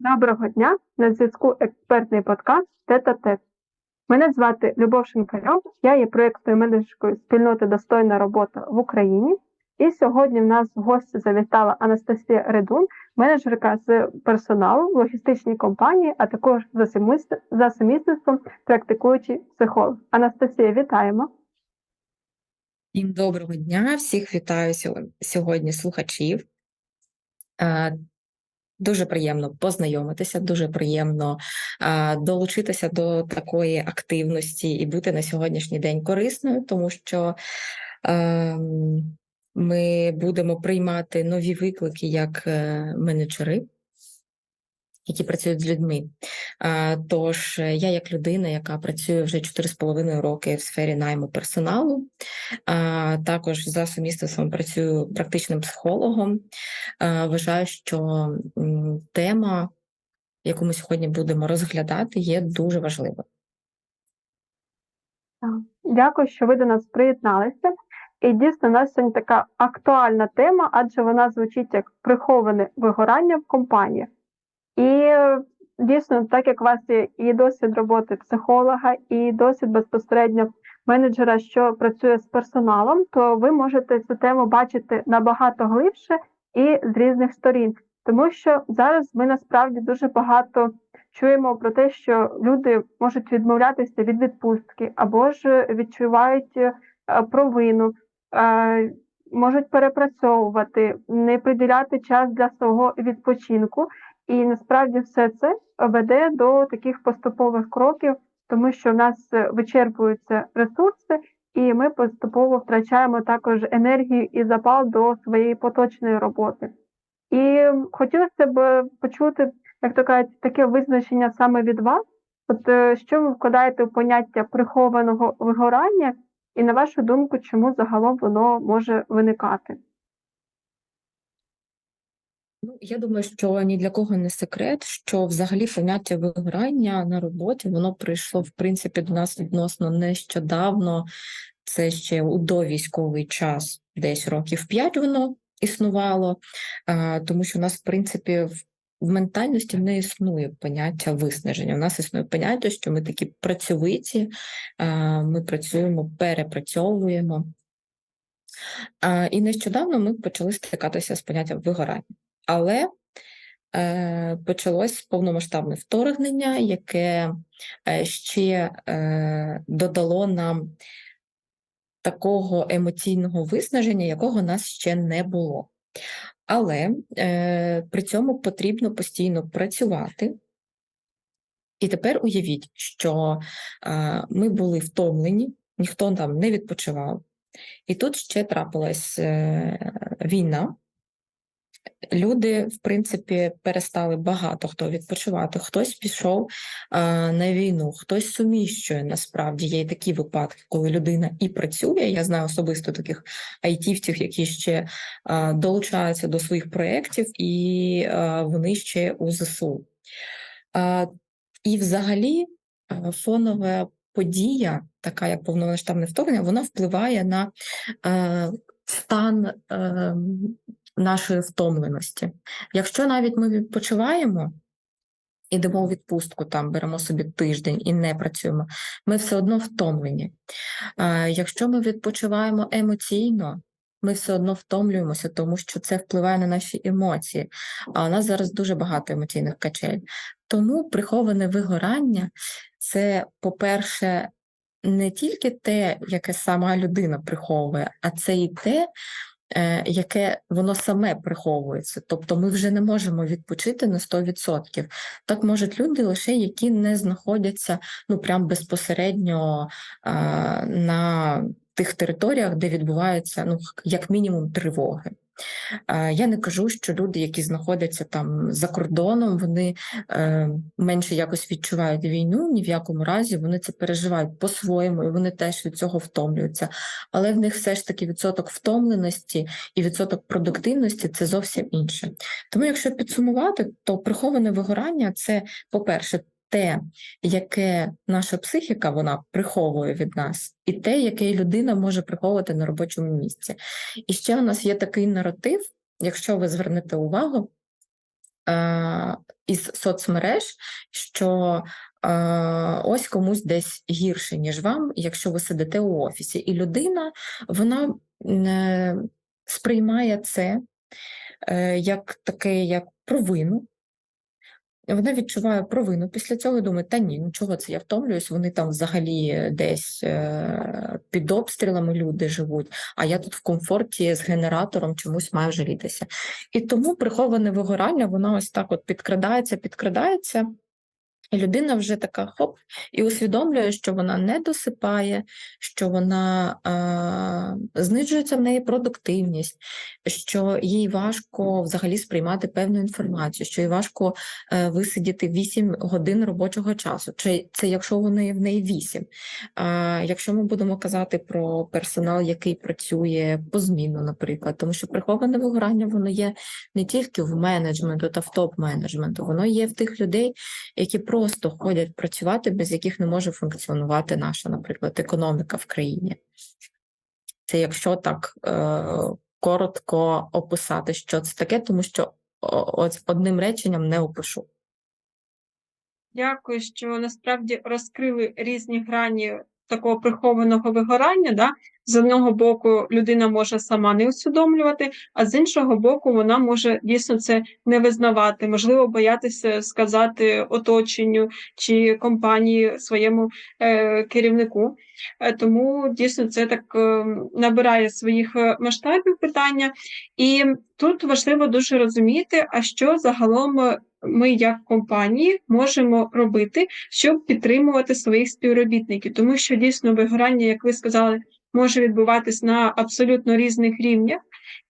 Доброго дня! На зв'язку експертний подкаст Тета Тет. Мене звати Любов Шинкарьов, я є проєктною менеджеркою спільноти Достойна робота в Україні. І сьогодні в нас в гості завітала Анастасія Редун, менеджерка з персоналу в логістичній компанії, а також за сумісництвом- практикуючий психолог. Анастасія, вітаємо! Всім доброго дня, всіх вітаю сьогодні слухачів. Дуже приємно познайомитися, дуже приємно е, долучитися до такої активності і бути на сьогоднішній день корисною, тому що ем, ми будемо приймати нові виклики як е, менеджери, які працюють з людьми. Тож е, я, як людина, яка працює вже 4,5 роки в сфері найму персоналу, Також за сумісництвом працюю практичним психологом. Вважаю, що тема, яку ми сьогодні будемо розглядати, є дуже важливою. Дякую, що ви до нас приєдналися. І дійсно, у нас сьогодні така актуальна тема, адже вона звучить як приховане вигорання в компаніях. І дійсно, так як у вас є і досвід роботи психолога, і досвід безпосередньо менеджера, що працює з персоналом, то ви можете цю тему бачити набагато глибше і з різних сторін. Тому що зараз ми насправді дуже багато чуємо про те, що люди можуть відмовлятися від відпустки або ж відчувають е, провину, е, можуть перепрацьовувати, не приділяти час для свого відпочинку. І насправді все це веде до таких поступових кроків, тому що в нас е, вичерпуються ресурси, і ми поступово втрачаємо також енергію і запал до своєї поточної роботи. І хотілося б почути, як то кажуть, таке визначення саме від вас. От е, що ви вкладаєте в поняття прихованого вигорання, і на вашу думку, чому загалом воно може виникати? Ну, я думаю, що ні для кого не секрет, що взагалі поняття вигорання на роботі воно прийшло в принципі до нас відносно нещодавно. Це ще у довійськовий час, десь років п'ять воно існувало, тому що у нас, в принципі, в в ментальності не існує поняття виснаження. У нас існує поняття, що ми такі працьовиті, ми працюємо, перепрацьовуємо. І нещодавно ми почали стикатися з поняттям вигорання. Але е, почалось повномасштабне вторгнення, яке е, ще е, додало нам такого емоційного виснаження, якого нас ще не було. Але е, при цьому потрібно постійно працювати. І тепер уявіть, що е, ми були втомлені, ніхто там не відпочивав. І тут ще трапилась е, війна. Люди, в принципі, перестали багато хто відпочивати. Хтось пішов а, на війну, хтось суміщує. Насправді є і такі випадки, коли людина і працює. Я знаю особисто таких айтівців, які ще а, долучаються до своїх проєктів, і а, вони ще у ЗСУ. А, і взагалі фонова подія, така як повномасштабне вторгнення, вона впливає на е, стан. Е, нашої втомленості. Якщо навіть ми відпочиваємо, ідемо у відпустку, там беремо собі тиждень і не працюємо, ми все одно втомлені. Якщо ми відпочиваємо емоційно, ми все одно втомлюємося, тому що це впливає на наші емоції. А у нас зараз дуже багато емоційних качель. Тому приховане вигорання це, по-перше, не тільки те, яке сама людина приховує, а це і те, яке воно саме приховується. Тобто ми вже не можемо відпочити на 100%. Так можуть люди лише які не знаходяться ну прям безпосередньо а, на тих територіях, де відбуваються ну як мінімум тривоги. Я не кажу, що люди, які знаходяться там за кордоном, вони е, менше якось відчувають війну, ні в якому разі вони це переживають по-своєму, і вони теж від цього втомлюються. Але в них все ж таки відсоток втомленості і відсоток продуктивності це зовсім інше. Тому, якщо підсумувати, то приховане вигорання це, по-перше, те, яке наша психіка вона приховує від нас, і те, яке людина може приховувати на робочому місці. І ще у нас є такий наратив, якщо ви звернете увагу, а, із соцмереж, що е, ось комусь десь гірше, ніж вам, якщо ви сидите у офісі. І людина вона е, сприймає це е, як таке, як провину. Вона відчуває провину після цього і думає, та ні, нічого це я втомлююсь, вони там взагалі десь е, під обстрілами люди живуть, а я тут в комфорті з генератором чомусь маю жалітися. І тому приховане вигорання, воно ось так от підкрадається, підкрадається. Людина вже така хоп, і усвідомлює, що вона не досипає, що вона е, знижується в неї продуктивність, що їй важко взагалі сприймати певну інформацію, що їй важко е, висидіти 8 годин робочого часу. Чи це якщо вони в неї 8. А якщо ми будемо казати про персонал, який працює по зміну, наприклад, тому що приховане вигорання воно є не тільки в менеджменту та в топ-менеджменту, воно є в тих людей, які просто ходять працювати, без яких не може функціонувати наша, наприклад, економіка в країні. Це якщо так е, коротко описати, що це таке, тому що ось одним реченням не опишу. Дякую, що насправді розкрили різні грані такого прихованого вигорання. Да? З одного боку, людина може сама не усвідомлювати, а з іншого боку, вона може дійсно це не визнавати, можливо, боятися сказати оточенню чи компанії своєму е, керівнику. Е, тому дійсно це так е, набирає своїх е, масштабів питання. І тут важливо дуже розуміти, а що загалом е, ми, як компанії, можемо робити, щоб підтримувати своїх співробітників, тому що дійсно вигорання, як ви сказали, може відбуватись на абсолютно різних рівнях.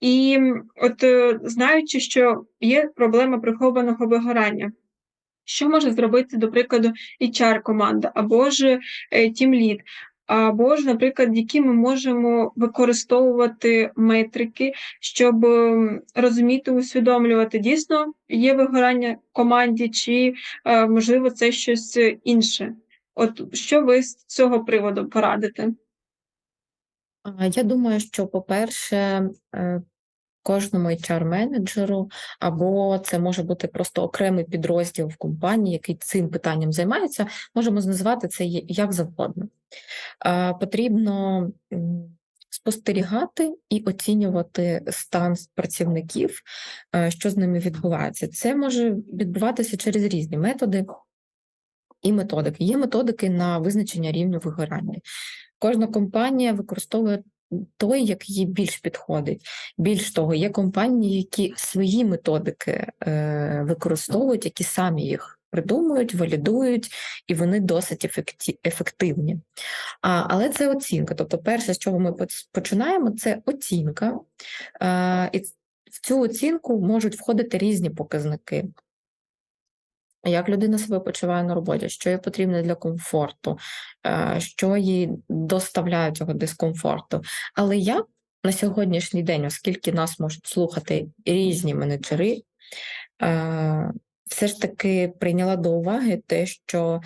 І от е, знаючи, що є проблема прихованого вигорання. Що може зробити, до прикладу, HR-команда або ж тімлід, або ж, наприклад, які ми можемо використовувати метрики, щоб розуміти, усвідомлювати, дійсно є вигорання команді, чи е, можливо це щось інше. От що ви з цього приводу порадите? Я думаю, що, по-перше, е, кожному HR-менеджеру, або це може бути просто окремий підрозділ в компанії, який цим питанням займається, можемо назвати це як завгодно. Потрібно спостерігати і оцінювати стан працівників, е, що з ними відбувається. Це може відбуватися через різні методи і методики. Є методики на визначення рівню вигорання. Кожна компанія використовує той, як їй більш підходить. Більш того, є компанії, які свої методики е, використовують, які самі їх придумують, валідують, і вони досить ефективні. А, але це оцінка. Тобто, перше, з чого ми починаємо, це оцінка. Е, і в цю оцінку можуть входити різні показники. Як людина себе почуває на роботі, що їй потрібно для комфорту, що їй доставляє цього дискомфорту. Але я на сьогоднішній день, оскільки нас можуть слухати різні менеджери, все ж таки прийняла до уваги те, що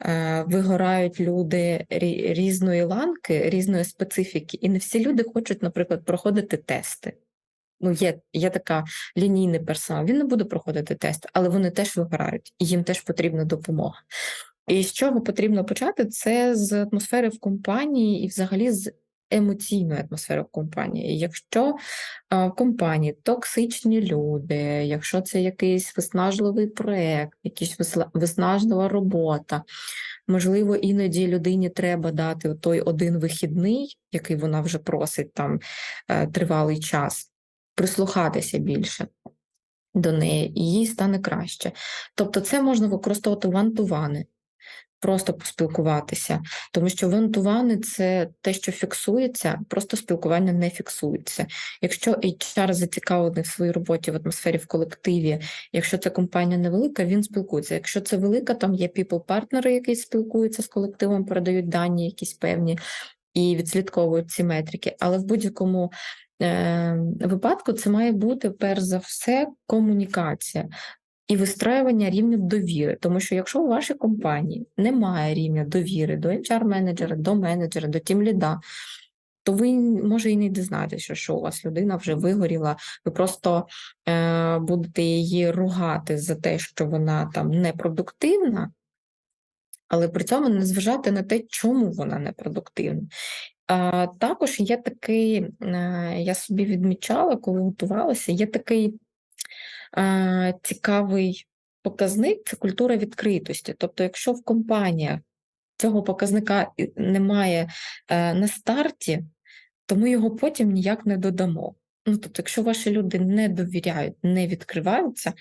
е, вигорають люди різної ланки, різної специфіки, і не всі люди хочуть, наприклад, проходити тести. Ну, є, є така лінійний персонал, він не буде проходити тест, але вони теж вигорають, і їм теж потрібна допомога. І з чого потрібно почати? Це з атмосфери в компанії і взагалі з емоційної атмосфери в компанії. Якщо в компанії токсичні люди, якщо це якийсь виснажливий проект, якась виснажлива робота, можливо, іноді людині треба дати той один вихідний, який вона вже просить там е, тривалий час прислухатися більше до неї, і їй стане краще. Тобто, це можна використовувати вантувани, просто поспілкуватися, тому що вантувани це те, що фіксується, просто спілкування не фіксується. Якщо HR зацікавлений в своїй роботі в атмосфері в колективі, якщо це компанія невелика, він спілкується. Якщо це велика, там є people-партнери, які спілкуються з колективом, передають дані якісь певні і відслідковують ці метрики. Але в будь-якому е, випадку це має бути перш за все комунікація і вистраювання рівнів довіри. Тому що якщо у вашій компанії немає рівня довіри до HR-менеджера, до менеджера, до тімліда, то ви може і не дізнаєтеся, що у вас людина вже вигоріла. Ви просто е, будете її ругати за те, що вона там непродуктивна, але при цьому не зважати на те, чому вона непродуктивна. А, також є такий, е, я собі відмічала, коли готувалася, є такий цікавий показник це культура відкритості. Тобто, якщо в компаніях цього показника немає е, на старті, то ми його потім ніяк не додамо. Ну, тобто, якщо ваші люди не довіряють, не відкриваються,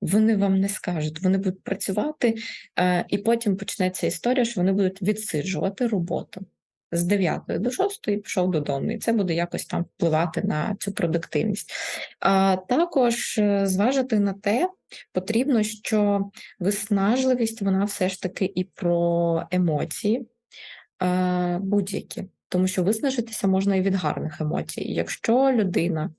вони вам не скажуть, вони будуть працювати, е, і потім почнеться історія, що вони будуть відсиджувати роботу з 9 до 6 пішов додому, і це буде якось там впливати на цю продуктивність. А також е, зважити на те, потрібно, що виснажливість вона все ж таки і про емоції е, будь-які. Тому що виснажитися можна і від гарних емоцій. Якщо людина,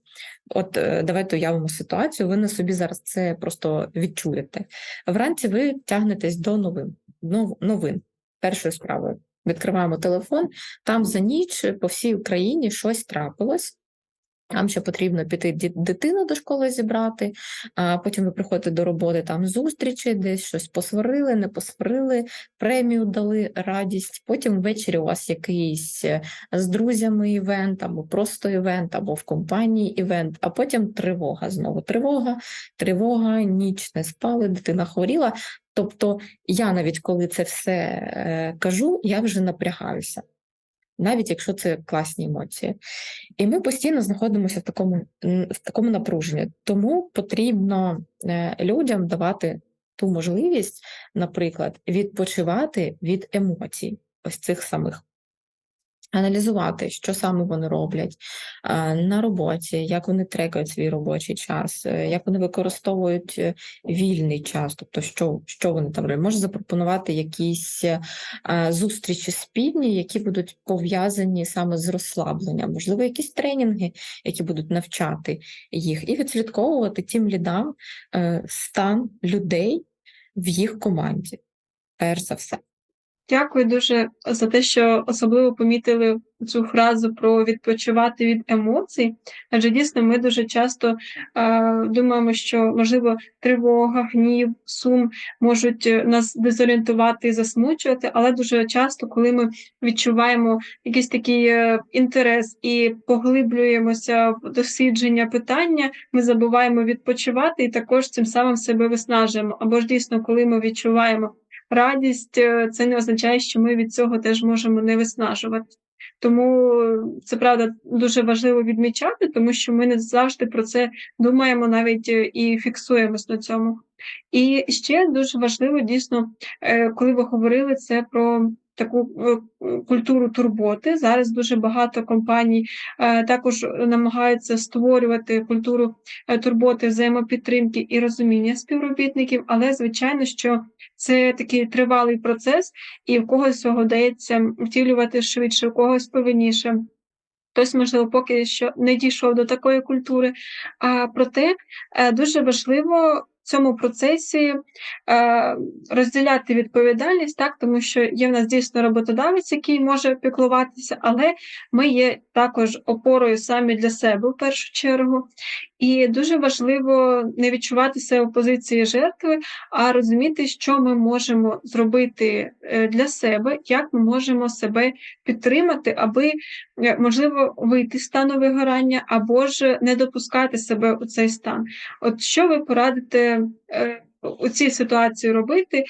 от е, давайте уявимо ситуацію, ви на собі зараз це просто відчуєте. Вранці ви тягнетесь до новин, нов- новин першою справою. Відкриваємо телефон, там за ніч по всій Україні щось трапилось. Вам ще потрібно піти дитину до школи зібрати, а потім ви приходите до роботи, там зустрічі, десь щось посварили, не посварили, премію дали радість. Потім ввечері у вас якийсь е, з друзями івент, або просто івент, або в компанії івент, а потім тривога. Знову тривога, тривога, ніч не спали, дитина хворіла. Тобто я навіть коли це все е, кажу, я вже напрягаюся, навіть якщо це класні емоції. І ми постійно знаходимося в такому, в такому напруженні. Тому потрібно е, людям давати ту можливість, наприклад, відпочивати від емоцій, ось цих самих. Аналізувати, що саме вони роблять на роботі, як вони трекають свій робочий час, е, як вони використовують е, вільний час, тобто що, що вони там роблять. Може запропонувати якісь е, зустрічі спільні, які будуть пов'язані саме з розслабленням, можливо, якісь тренінги, які будуть навчати їх, і відслідковувати тим лідам е, стан людей в їх команді, перш за все. Дякую дуже за те, що особливо помітили цю фразу про відпочивати від емоцій. Адже дійсно ми дуже часто е, думаємо, що можливо тривога, гнів, сум можуть е, нас дезорієнтувати і засмучувати, але дуже часто, коли ми відчуваємо якийсь такий е, інтерес і поглиблюємося в дослідження питання, ми забуваємо відпочивати і також цим самим себе виснажуємо. Або ж дійсно, коли ми відчуваємо радість, е, це не означає, що ми від цього теж можемо не виснажувати. Тому е, це правда дуже важливо відмічати, тому що ми не завжди про це думаємо навіть е, і фіксуємось на цьому. І ще дуже важливо дійсно, коли ви говорили це про таку е, культуру турботи. Зараз дуже багато компаній е, також намагаються створювати культуру е, турботи, взаємопідтримки і розуміння співробітників, але звичайно, що це такий тривалий процес, і в когось цього вдається втілювати швидше, у когось повільніше. Хтось, можливо, поки що не дійшов до такої культури. А проте дуже важливо цьому процесі е, розділяти відповідальність, так, тому що є в нас дійсно роботодавець, який може піклуватися, але ми є також опорою самі для себе в першу чергу. І дуже важливо не відчувати себе в позиції жертви, а розуміти, що ми можемо зробити е, для себе, як ми можемо себе підтримати, аби е, можливо вийти з стану вигорання, або ж не допускати себе у цей стан. От що ви порадите е, у цій ситуації робити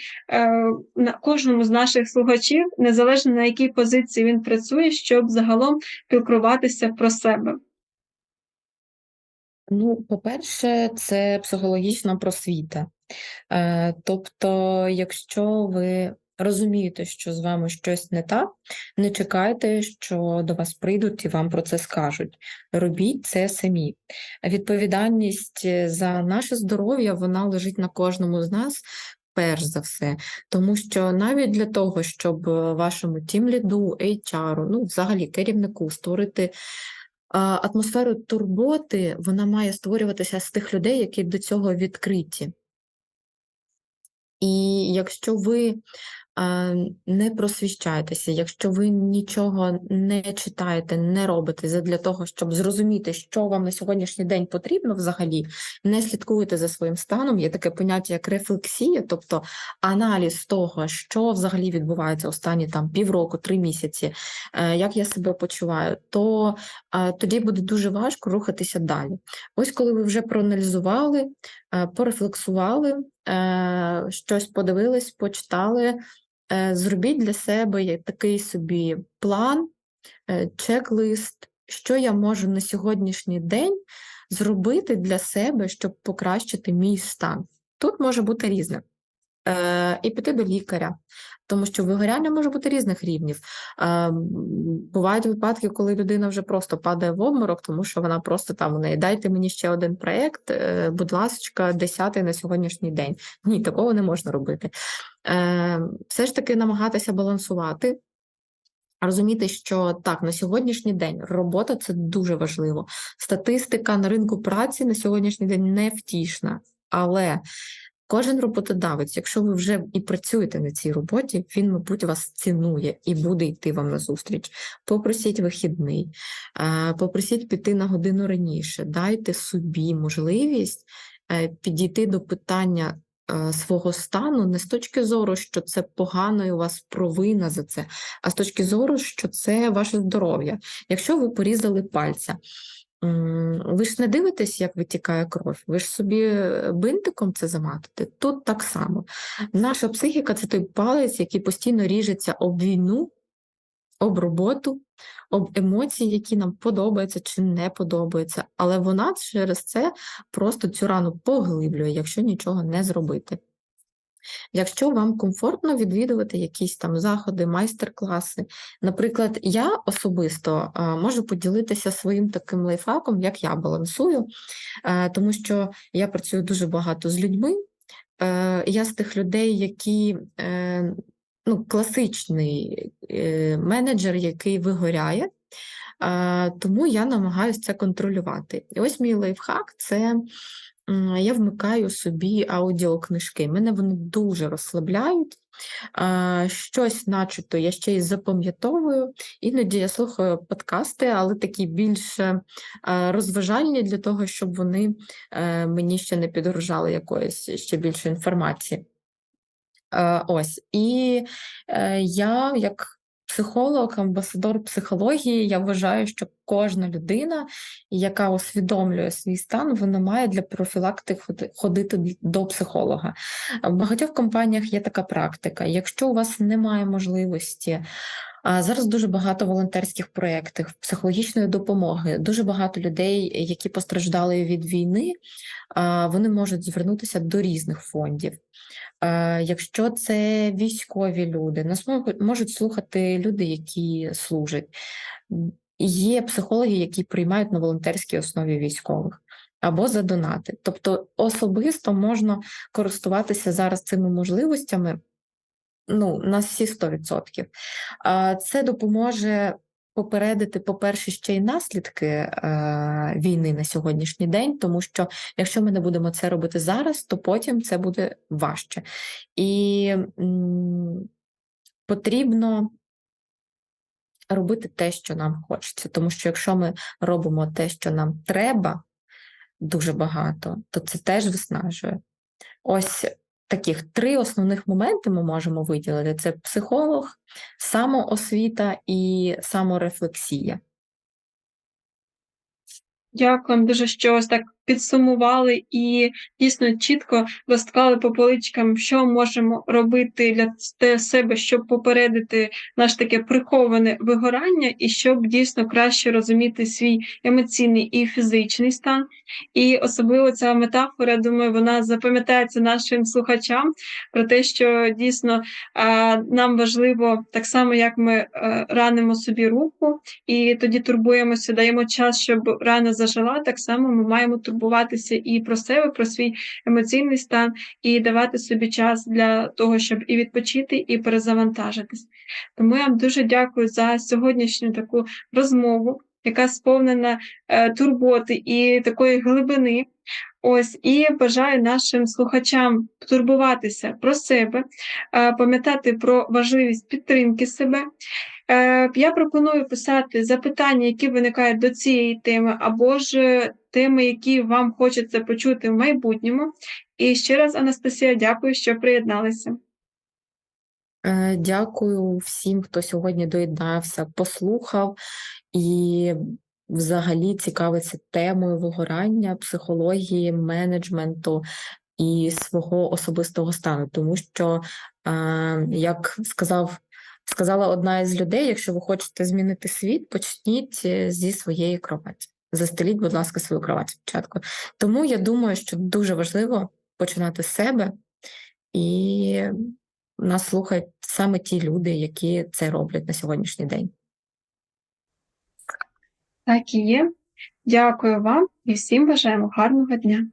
на кожному з наших слухачів, незалежно на якій позиції він працює, щоб загалом піклуватися про себе? Ну, по-перше, це психологічна просвіта. Е, Тобто, якщо ви розумієте, що з вами щось не так, не чекайте, що до вас прийдуть і вам про це скажуть. Робіть це самі. Відповідальність за наше здоров'я вона лежить на кожному з нас. Перш за все, тому що навіть для того, щоб е, вашому тімліду, HR, ну взагалі керівнику створити атмосферу турботи, вона має створюватися з тих людей, які до цього відкриті. І якщо ви не просвіщайтеся, якщо ви нічого не читаєте, не робите задля того, щоб зрозуміти, що вам на сьогоднішній день потрібно взагалі, не слідкуєте за своїм станом. Є таке поняття як рефлексія, тобто аналіз того, що взагалі відбувається останні там півроку, три місяці, е, як я себе почуваю, то е, тоді буде дуже важко рухатися далі. Ось коли ви вже проаналізували, е, порефлексували, щось подивились, почитали, зробіть для себе такий собі план, е, чек-лист, що я можу на сьогоднішній день зробити для себе, щоб покращити мій стан. Тут може бути різне. Е, і піти до лікаря, тому що вигоряння може бути різних рівнів. Бувають випадки, коли людина вже просто падає в обморок, тому що вона просто там у неї дайте мені ще один проєкт, е, будь ласка, десятий на сьогоднішній день. Ні, такого не можна робити. Е, все ж таки намагатися балансувати. Розуміти, що так, на сьогоднішній день робота це дуже важливо. Статистика на ринку праці на сьогоднішній день не втішна, але кожен роботодавець, якщо ви вже і працюєте на цій роботі, він, мабуть, вас цінує і буде йти вам на зустріч. Попросіть вихідний, попросіть піти на годину раніше, дайте собі можливість е, підійти до питання е, свого стану не з точки зору, що це погано і у вас провина за це, а з точки зору, що це ваше здоров'я. Якщо ви порізали пальця, ви ж не дивитесь, як витікає кров, ви ж собі е, бинтиком це заматите. Тут так само. Наша психіка це той палець, який постійно ріжеться об війну, об роботу, об емоції, які нам подобаються чи не подобаються, але вона через це просто цю рану поглиблює, якщо нічого не зробити. Якщо вам комфортно відвідувати якісь там заходи, майстер-класи, наприклад, я особисто можу поділитися своїм таким лайфхаком, як я балансую, е, тому що я працюю дуже багато з людьми. Е, Я з тих людей, які е, ну, класичний менеджер, який вигоряє, тому я намагаюся це контролювати. І ось мій лайфхак це я вмикаю собі аудіокнижки. Мене вони дуже розслабляють. Щось, начебто, я ще й запам'ятовую. Іноді я слухаю подкасти, але такі більш е, розважальні для того, щоб вони е, мені ще не підгружали якоїсь ще більше інформації. Е, Ось. І я, як психолог, амбасадор психології, я вважаю, що кожна людина, яка усвідомлює свій стан, вона має для профілактики ходити до психолога. В багатьох компаніях є така практика. Якщо у вас немає можливості, зараз дуже багато волонтерських проєктів, психологічної допомоги, дуже багато людей, які постраждали від війни, вони можуть звернутися до різних фондів. Якщо це військові люди, нас можуть- слухати люди, які служать. Є психологи, які приймають на волонтерській основі військових або за донати. Тобто особисто можна користуватися зараз цими можливостями ну, на всі 100%. Це допоможе попередити, по-перше, ще й наслідки е, війни на сьогоднішній день, тому що якщо ми не будемо це робити зараз, то потім це буде важче. І потрібно робити те, що нам хочеться. Тому що якщо ми робимо те, що нам треба дуже багато, то це теж виснажує. Ось таких три основних моменти ми можемо виділити: це психолог, самоосвіта і саморефлексія. Дякую дуже, що ось так підсумували і дійсно чітко розклали по поличкам, що можемо робити для себе, щоб попередити наше таке приховане вигорання, і щоб дійсно краще розуміти свій емоційний і фізичний стан. І особливо ця метафора, думаю, вона запам'ятається нашим слухачам про те, що дійсно нам важливо так само, як ми е, ранимо собі руку, і тоді турбуємося, даємо час, щоб рана зажила. Так само ми маємо турбуватися і про себе, про свій емоційний стан, і давати собі час для того, щоб і відпочити, і перезавантажитись. Тому я вам дуже дякую за сьогоднішню таку розмову, яка сповнена е, турботи і такої глибини. Ось і бажаю нашим слухачам турбуватися про себе, е, пам'ятати про важливість підтримки себе. Е, Я пропоную писати запитання, які виникають до цієї теми, або ж теми, які вам хочеться почути в майбутньому. І ще раз, Анастасія, дякую, що приєдналися. Е, Дякую всім, хто сьогодні доєднався, послухав і взагалі цікавиться темою вигорання, психології, менеджменту і свого особистого стану. Тому що, е, як сказав, сказала одна із людей, якщо ви хочете змінити світ, почніть е, зі своєї кроваті. Застеліть, будь ласка, свою кровать спочатку. Тому я думаю, що дуже важливо починати з себе і нас слухають саме ті люди, які це роблять на сьогоднішній день. Так і є. Дякую вам і всім бажаємо гарного дня.